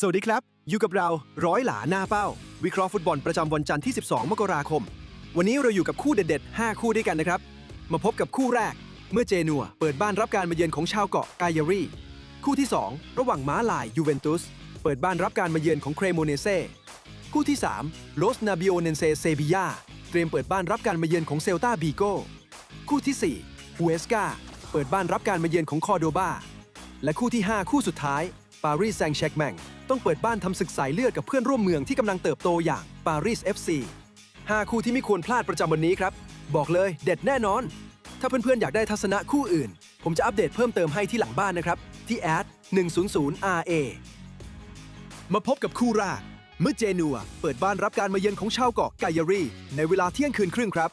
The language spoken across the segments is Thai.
สวัสดีครับ อยู่กับเราร้อยหลาหน้าเป้า วิเคราะห์ฟุตบอลประจำวันจันทร์ที่ 12 มกราคม วันนี้เราอยู่กับคู่เด็ดๆ 5 คู่ด้วยกันนะครับ มาพบกับคู่แรก เมื่อเจนัวเปิดบ้านรับการมาเยือนของชาวเกาะกายารี คู่ที่ 2 ระหว่างม้าลายยูเวนตุส เปิดบ้านรับการมาเยือนของเครโมเนเซคู่ที่ 3 โลสนาบิโอเนเซเซบียาเตรียมเปิดบ้านรับการมาเยือนของเซลตาบีโกคู่ที่4ฮูเอสกาเปิดบ้านรับการมาเยือนของคอร์โดบาและคู่ที่ 5 คู่สุดท้ายปารีสแซงต์แชร์กแมง ต้องเปิดบ้านทำศึกสายเลือดกับเพื่อนร่วมเมืองที่กำลังเติบโตอย่างปารีส FC 5 คู่ที่ไม่ควรพลาดประจำวันนี้ครับ บอกเลยเด็ดแน่นอน ถ้าเพื่อนๆ อยากได้ทัศนะคู่อื่น ผมจะอัปเดตเพิ่มเติมให้ที่หลังบ้านนะครับ ที่แอด100 RA มาพบกับคู่แรกเมื่อเจนัวเปิดบ้านรับการมาเยือนของชาวเกาะไกยารีในเวลาเที่ยงคืนครึ่งครับ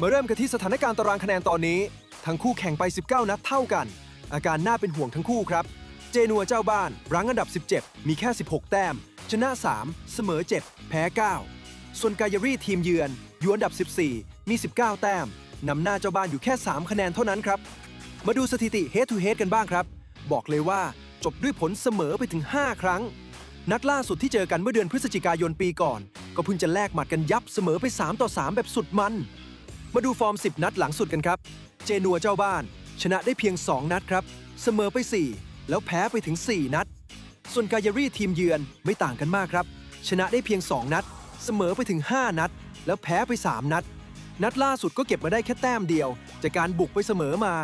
มาเริ่มกันที่สถานการณ์ตารางคะแนนตอนนี้ ทั้งคู่แข่งไป 19 นัดเท่ากัน อาการน่าเป็นห่วงทั้งคู่ครับ เจนัวเจ้าบ้านรั้งอันดับ 17 มีแค่ 16 แต้ม ชนะ 3 เสมอ 7 แพ้ 9 ส่วนกายารีทีมเยือนอยู่อันดับ 14 มี 19 แต้มนำหน้าเจ้าบ้านอยู่แค่ 3 คะแนนเท่านั้นครับ มาดูสถิติ head to head กันบ้างครับ บอกเลยว่าจบด้วยผลเสมอไปถึง 5 ครั้ง นัดล่าสุดที่เจอกันเมื่อเดือนพฤศจิกายนปีก่อน ก็เพิ่งจะแลกหมัดกันยับเสมอไป 3 ต่อ 3 แบบสุดมัน มาดูฟอร์ม 10 นัดหลังสุดกันครับ เจนัวเจ้าบ้าน ชนะได้เพียง 2 นัดครับ เสมอไป 4 แล้วแพ้ไปถึง 4 นัด ส่วนกายารีทีมเยือนไม่ต่างกันมากครับ ชนะได้เพียง 2 นัด เสมอไปถึง 5 นัด แล้วแพ้ไป 3 นัด นัดล่าสุดก็เก็บมาได้แค่แต้มเดียว จากการบุกไปเสมอมา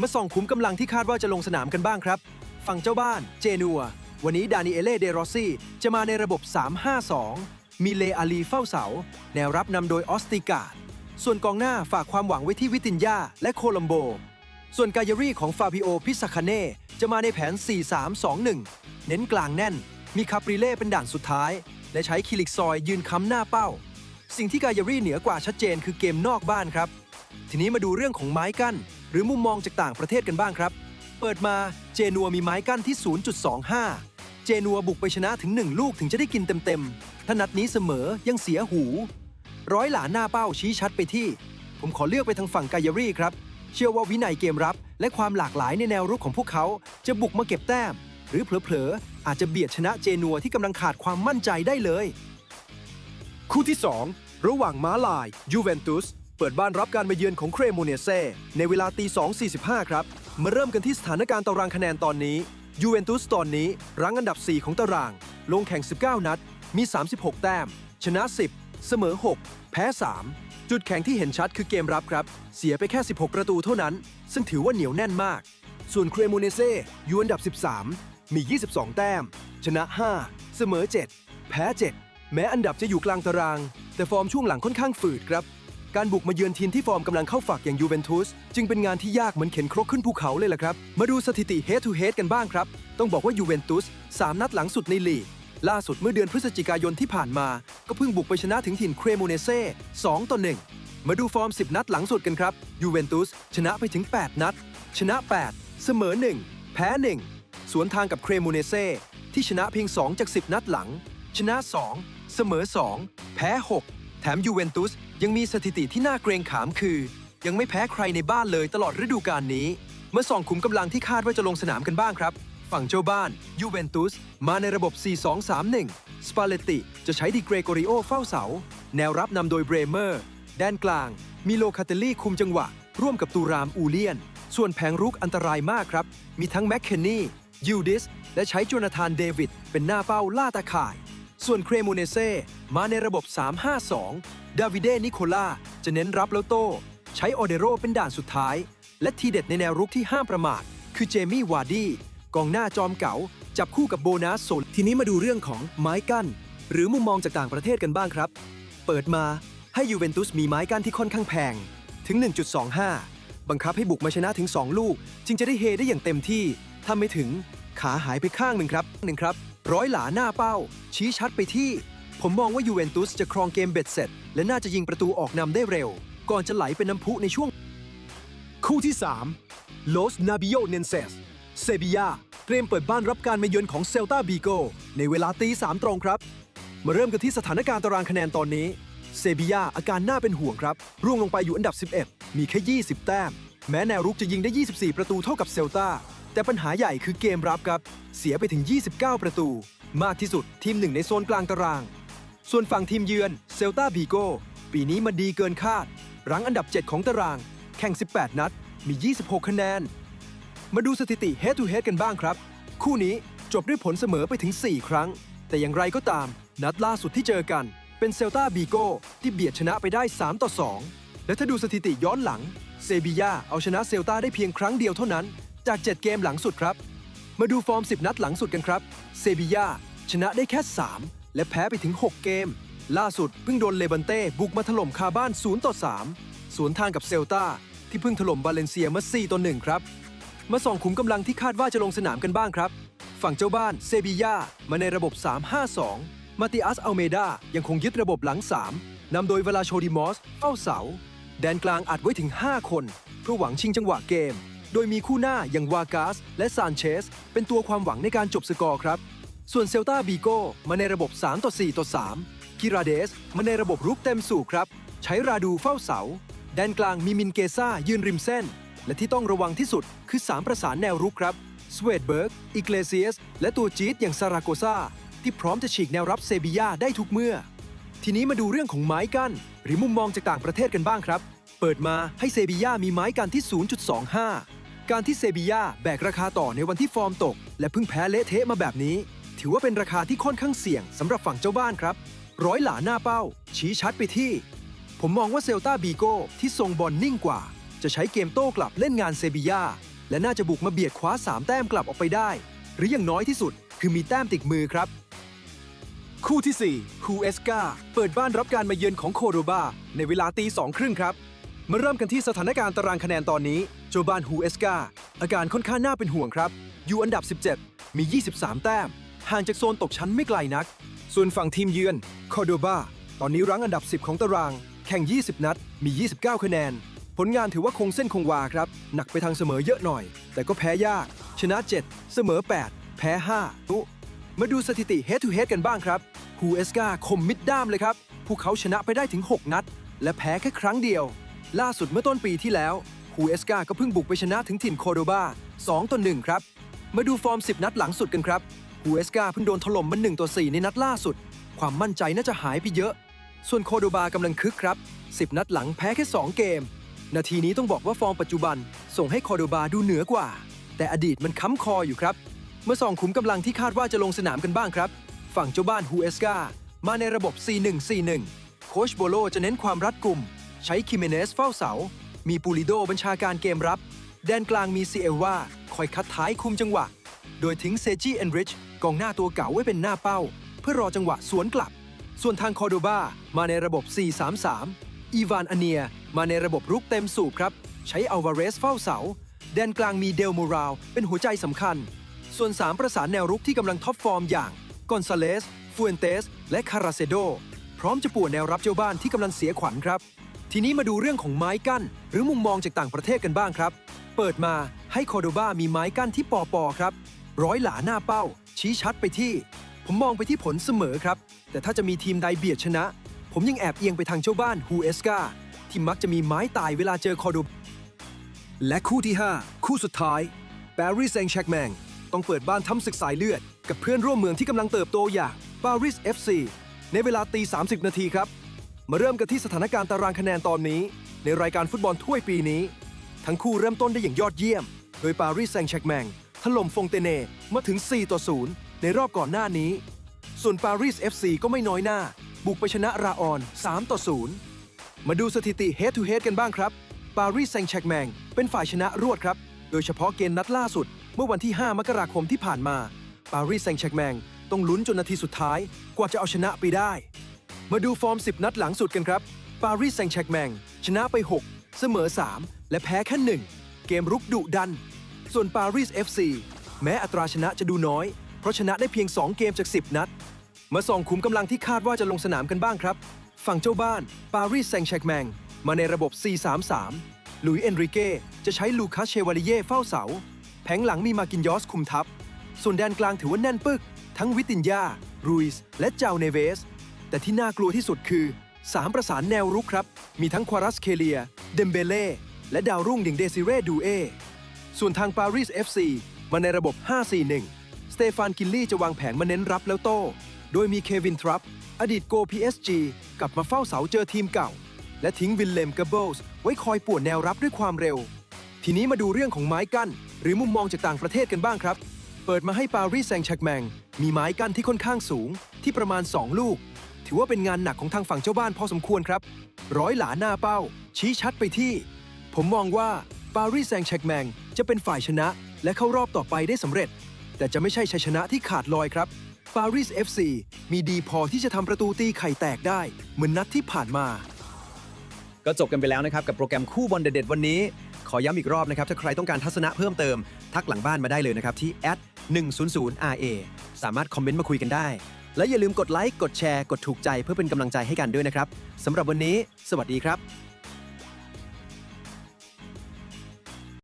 มาส่องขุมกำลังที่คาดว่าจะลงสนามกันบ้างครับ ฝั่งเจ้าบ้านเจนัว วันนี้ดานิเอเล่เดรอซี่จะมาในระบบ 3-5-2 มีเลอาลีเฝ้าเสา แนวรับนำโดยออสติกาดส่วนกองหน้าฝากความหวังไว้ที่วิตินยาและโคลัมโบ ส่วนกายารีของฟาบิโอพิซาคาเน่จะมาในแผน 4-3-2-1 เน้นกลางแน่น มีคาปริเล่เป็นด่านสุดท้าย และใช้คิลิกซอยยืนค้ำหน้าเป้า สิ่งที่กายารีเหนือกว่าชัดเจนคือเกมนอกบ้านครับ ทีนี้มาดูเรื่องของไม้กั้น หรือมุมมองจากต่างประเทศกันบ้างครับ เปิดมาเจนัวมีไม้กั้นที่ 0.25 เจนัวบุกไปชนะถึง 1 ลูกถึงจะได้กินเต็มๆถ้านัดนี้เสมอยังเสียหู ร้อยหลาหน้าเป้าชี้ชัดไปที่ ผมขอเลือกไปทางฝั่งกายารีครับ เชื่อว่าวินัยเกมรับ และความหลากหลายในแนวรุกของพวกเขา จะบุกมาเก็บแต้ม หรือเผลอๆ อาจจะเบียดชนะเจนัวที่กำลังขาดความมั่นใจได้เลย คู่ที่ 2 ระหว่างม้าลายยูเวนตุสเปิดบ้านรับการมาเยือนของเครโมเนเซในเวลาตี2.45 ครับ มาเริ่มกันที่สถานการณ์ตารางคะแนนตอนนี้ยูเวนตุสตอนนี้รั้งอันดับ 4 ของตาราง ลงแข่ง 19 นัด มี 36 แต้ม ชนะ 10 เสมอ 6 แพ้ 3 จุดแข็งที่เห็นชัดคือเกมรับครับ เสียไปแค่ 16 ประตูเท่านั้น ซึ่งถือว่าเหนียวแน่นมาก ส่วนเครโมเนเซ่อยู่อันดับ 13 มี 22 แต้ม ชนะ 5 เสมอ 7 แพ้ 7 แม้อันดับจะอยู่กลางตาราง แต่ฟอร์มช่วงหลังค่อนข้างฝืดครับ การบุกมาเยือนทีมที่ฟอร์มกำลังเข้าฝักอย่างยูเวนตุสจึงเป็นงานที่ยากเหมือนเข็นครกขึ้นภูเขาเลยล่ะครับ มาดูสถิติ head to head กันบ้างครับ ต้องบอกว่ายูเวนตุส3นัดหลังสุดในลีก ล่าสุดเมื่อเดือนพฤศจิกายนที่ผ่านมา ก็เพิ่งบุกไปชนะถึงถิ่นเครโมเนเซ่2ต่อ1มาดูฟอร์ม 10 นัดหลังสุดกันครับยูเวนตุสชนะไปถึง 8 นัด ชนะ 8 เสมอ 1 แพ้ 1 สวนทางกับเครโมเนเซ่ที่ชนะเพียง 2 จาก 10 นัดหลัง ชนะ 2 เสมอ 2 แพ้ 6 แถมยูเวนตุสยังมีสถิติที่น่าเกรงขามคือ ยังไม่แพ้ใครในบ้านเลยตลอดฤดูกาลนี้ เมื่อส่องขุมกำลังที่คาดว่าจะลงสนามกันบ้างครับ ฝั่งเจ้าบ้านยูเวนตุสมาในระบบ 4-2-3-1 สปาเลตติจะใช้ดิเกรโกริโอเฝ้าเสา แนวรับนำโดยเบรเมอร์ ด้านกลาง มิโลคาเตลลี่คุมจังหวะ ร่วมกับตูรามอูเลียน ส่วนแผงรุกอันตรายมากครับ มีทั้งแมคเคนนี่ยูดิส และใช้โจนาธานเดวิดเป็นหน้าเป้าล่าตาข่าย ส่วนเครโมเนเซ่มาในระบบ 3-5-2 ดาวิเดนิโคล่าจะเน้นรับแล้วโต้ใช้ออเดโรเป็นด่านสุดท้าย และทีเด็ดในแนวรุกที่ห้ามประมาทคือเจมี่วาร์ดี้ กองหน้าจอมเก๋าจับคู่กับโบนัสโซลทีนี้มาดูเรื่องของไม้กั้น หรือมุมมองจากต่างประเทศกันบ้างครับ เปิดมาให้ยูเวนตุสมีไม้กั้นที่ค่อนข้างแพงถึง 1.25 บังคับให้บุกมาชนะถึง 2 ลูก จึงจะได้เฮได้อย่างเต็มที่ถ้าไม่ถึงขาหายไปข้างหนึ่งครับหนึ่งครับร้อยหลาหน้าเป้า ชี้ชัดไปที่ ผมมองว่ายูเวนตุสจะครองเกมเบ็ดเสร็จ และน่าจะยิงประตูออกนำได้เร็ว ก่อนจะไหลเป็นน้ำพุในช่วง คู่ที่3 Los Nabios Nenses เซ เซบียาเตรียมเปิดบ้านรับการมาเยือนของเซลตาบีโกในเวลาตีสามตรงครับ มาเริ่มกันที่สถานการณ์ตารางคะแนนตอนนี้ เซบียาอาการน่าเป็นห่วงครับ ร่วงลงไปอยู่อันดับ 11 มีแค่ 20 แต้ม แม้แนวรุกจะยิงได้ 24 ประตูเท่ากับเซลตาแต่ปัญหาใหญ่คือเกมรับครับ เสียไปถึง 29 ประตู มากที่สุดทีมหนึ่งในโซนกลางตาราง ส่วนฝั่งทีมเยือนเซลตาบีโกปีนี้มาดีเกินคาด รั้งอันดับ 7 ของตาราง แข่ง 18 นัด มี 26 คะแนน มาดูสถิติ head to head กันบ้างครับ คู่นี้จบด้วยผลเสมอไปถึง 4 ครั้ง แต่อย่างไรก็ตาม นัดล่าสุดที่เจอกัน เป็นเซลตาบีโกที่เบียดชนะไปได้ 3 ต่อ 2 และถ้าดูสถิติย้อนหลัง เซบียาเอาชนะเซลตาได้เพียงครั้งเดียวเท่านั้น จาก 7 เกมหลังสุดครับ มาดูฟอร์ม 10 นัดหลังสุดกันครับ เซบียาชนะได้แค่ 3 และแพ้ไปถึง 6 เกม ล่าสุดเพิ่งโดนเลบันเต้บุกมาถล่มคาบ้าน0ต่อ3สวนทางกับเซลตาที่เพิ่งถล่มบาเลนเซียเมื่อ4ต่อ1ครับ มาส่องขุมกำลังที่คาดว่าจะลงสนามกันบ้างครับ ฝั่งเจ้าบ้านเซบียามาในระบบ 3-5-2 มาติอัสอัลเมดายังคงยึดระบบหลัง 3นำโดยเวลาโชดิมอสเฝ้าเสา แดนกลางอัดไว้ถึง 5 คน เพื่อหวังชิงจังหวะเกม โดยมีคู่หน้าอย่างวากาส และซานเชส เป็นตัวความหวังในการจบสกอร์ครับ ส่วนเซลตาบีโกมาในระบบ 3 ต่อ 4 ต่อ 3 กิราเดส มาในระบบรุกเต็มสูบครับ ใช้ราดูเฝ้าเสา แดนกลางมีมินเกซ่ายืนริมเส้น และที่ต้องระวังที่สุดคือ 3 ประสานแนวรุกครับสเวดเบิร์กอิเกเลเซียส และตัวจี๊ดอย่างซาราโกซาที่พร้อมจะฉีกแนวรับเซบียาได้ทุกเมื่อ ทีนี้มาดูเรื่องของไม้กั้น หรือมุมมองจากต่างประเทศกันบ้างครับ เปิดมาให้เซบียามีไม้กันที่ 0.25 การที่เซบียาแบกราคาต่อในวันที่ฟอร์มตก และเพิ่งแพ้เละเทะมาแบบนี้ ถือว่าเป็นราคาที่ค่อนข้างเสี่ยงสำหรับฝั่งเจ้าบ้านครับ ร้อยหลาหน้าเป้า ชี้ชัดไปที่ ผมมองว่าเซลตาบีโกที่ทรงบอลนิ่งกว่า จะใช้เกมโต้กลับเล่นงานเซบียาและน่าจะบุกมาเบียดคว้า 3 แต้มกลับออกไปได้ หรืออย่างน้อยที่สุดคือมีแต้มติดมือครับ คู่ที่4ฮูเอสกาเปิดบ้านรับการมาเยือนของโคโรบาในเวลาตีสองครึ่งครับ มาเริ่มกันที่สถานการณ์ตารางคะแนนตอนนี้ โจบานฮูเอสกาอาการค่อนข้างน่าเป็นห่วงครับ อยู่อันดับ 17 มี 23 แต้ม ห่างจากโซนตกชั้นไม่ไกลนัก ส่วนฝั่งทีมเยือนโคโดบาตอนนี้รั้งอันดับ 10 ของตาราง แข่ง 20 นัด มี 29 คะแนน ผลงานถือว่าคงเส้นคงวาครับ หนักไปทางเสมอเยอะหน่อย แต่ก็แพ้ยาก ชนะ 7 เสมอ 8 แพ้5ตุมาดูสถิติ head to head กันบ้างครับฮูเอสกาคมมิดด้ามเลยครับพวกเขาชนะไปได้ถึง 6 นัด และแพ้แค่ครั้งเดียว ล่าสุดเมื่อต้นปีที่แล้วฮูเอสกาก็เพิ่งบุกไปชนะถึงถิ่นโคโดบา2ต่อ1ครับ มาดูฟอร์ม 10 นัดหลังสุดกันครับฮูเอสกาเพิ่งโดนถล่มมา1ต่อ4ในนัดล่าสุด ความมั่นใจน่าจะหายไปเยอะ ส่วนโคโดบากำลังคึกครับ 10 นัดหลังแพ้แค่ 2 เกม นาทีนี้ต้องบอกว่าฟอร์มปัจจุบัน ส่งให้โคโดบาดูเหนือกว่า แต่อดีตมันค้ำคออยู่ครับเมื่อส่องขุมกำลังที่คาดว่าจะลงสนามกันบ้างครับ ฝั่งเจ้าบ้านฮูเอสกามาในระบบ 4-1-4-1 โคชโบโลจะเน้นความรัดกุม ใช้คิเมเนสเฝ้าเสา มีปูลิโดบัญชาการเกมรับ แดนกลางมีซีเอลวาคอยคัดท้ายคุมจังหวะ โดยทิ้งเซจิเอนริชกองหน้าตัวเก่าไว้เป็นหน้าเป้า เพื่อรอจังหวะสวนกลับ ส่วนทางคอร์โดบามาในระบบ 4-3-3 อีวานอเนีย มาในระบบรุกเต็มสูบครับ ใช้อัลวาเรสเฝ้าเสา แดนกลางมีเดลโมราล เป็นหัวใจสำคัญ ส่วน 3 ประสานแนวรุกที่กำลังท็อปฟอร์มอย่างกอนซาเลสฟูเอนเตส และคาราเซโด พร้อมจะป่วนแนวรับเจ้าบ้านที่กำลังเสียขวัญครับ ทีนี้มาดูเรื่องของไม้กั้น หรือมุมมองจากต่างประเทศกันบ้างครับ เปิดมาให้โคโดบามีไม้กั้นที่ปอปอครับ ร้อยหลาหน้าเป้า ชี้ชัดไปที่ ผมมองไปที่ผลเสมอครับ แต่ถ้าจะมีทีมใดเบียดชนะ ผมยังแอบเอียงไปทางเจ้าบ้านฮูเอสกา ที่มักจะมีไม้ตายเวลาเจอคอโดและคู่ที่ 5 คู่สุดท้ายปารีสแซงต์แชร์กแมงต้องเปิดบ้านทำศึกสายเลือด กับเพื่อนร่วมเมืองที่กำลังเติบโตอย่างปารีส FC ในเวลาตี 30 นาทีครับ มาเริ่มกันที่สถานการณ์ตารางคะแนนตอนนี้ ในรายการฟุตบอลถ้วยปีนี้ ทั้งคู่เริ่มต้นได้อย่างยอดเยี่ยม โดยปารีสแซงต์แชร์กแมงถล่มฟงเตเน่มาถึง 4 ต่อ 0 ในรอบก่อนหน้านี้ ส่วนปารีส FC ก็ไม่น้อยหน้า บุกไปชนะราออน 3 ต่อ 0 มาดูสถิติ head to head กันบ้างครับปารีสแซงต์แชกแมงเป็นฝ่ายชนะรวดครับ โดยเฉพาะเกมนัดล่าสุด เมื่อวันที่ 5 มกราคมที่ผ่านมาปารีสแซงต์แชกแมงต้องลุ้นจนนาทีสุดท้ายกว่าจะเอาชนะไปได้ มาดูฟอร์ม 10 นัดหลังสุดกันครับปารีสแซงต์แชกแมงชนะไป 6 เสมอ 3 และแพ้แค่1เกมรุกดุดัน ส่วนปารีส FC แม้อัตราชนะจะดูน้อย เพราะชนะได้เพียง 2 เกมจาก 10 นัด มาส่องขุมกำลังที่คาดว่าจะลงสนามกันบ้างครับ ฝั่งเจ้าบ้านปารีสแซงต์แชกแมงมาในระบบ 4-3-3 หลุยเอนริเก้จะใช้ลูคัสเชวาลิเย่เฝ้าเสา แผงหลังมีมากินยอสคุมทัพ ส่วนแดนกลางถือว่าแน่นปึก ทั้งวิตินยารูอิส และเจ้าเนเวส แต่ที่น่ากลัวที่สุดคือ 3 ประสานแนวรุกครับ มีทั้งควารัสเคเลีย เดมเบเล่และดาวรุ่งอย่างเดซิเร่ดูเอส่วนทางปารีส FC มาในระบบ 5-4-1 สเตฟานกิลลี่จะวางแผงมาเน้นรับแล้วโต้ โดยมีเควินทรัพป์อดีตโก PSG กลับมาเฝ้าเสาเจอทีมเก่า และทิ้งวิลเลมกับเบิลส์ไว้คอยป่วนแนวรับด้วยความเร็ว ทีนี้มาดูเรื่องของไม้กั้น หรือมุมมองจากต่างประเทศกันบ้างครับ เปิดมาให้ปารีสแซงต์แชร์กแมง มีไม้กั้นที่ค่อนข้างสูงที่ประมาณ 2 ลูก ถือว่าเป็นงานหนักของทางฝั่งเจ้าบ้านพอสมควรครับ ร้อยหลาหน้าเป้า ชี้ชัดไปที่ ผมมองว่าปารีสแซงต์แชร์กแมงจะเป็นฝ่ายชนะ และเข้ารอบต่อไปได้สำเร็จ แต่จะไม่ใช่ชัยชนะที่ขาดลอยครับ ปารีส FC มีดีพอที่จะทำประตูตีไข่แตกได้ เหมือนนัดที่ผ่านมา ก็จบกันไปแล้วนะครับ กับโปรแกรมคู่บอลเด็ดๆวันนี้ ขอย้ำอีกรอบนะครับ ถ้าใครต้องการทัศนะเพิ่มเติม ทักหลังบ้านมาได้เลยนะครับ ที่ @100ra สามารถคอมเมนต์มาคุยกันได้ และอย่าลืมกดไลค์กดแชร์กดถูกใจเพื่อเป็นกำลังใจให้กันด้วยนะครับสำหรับวันนี้ สวัสดีครับ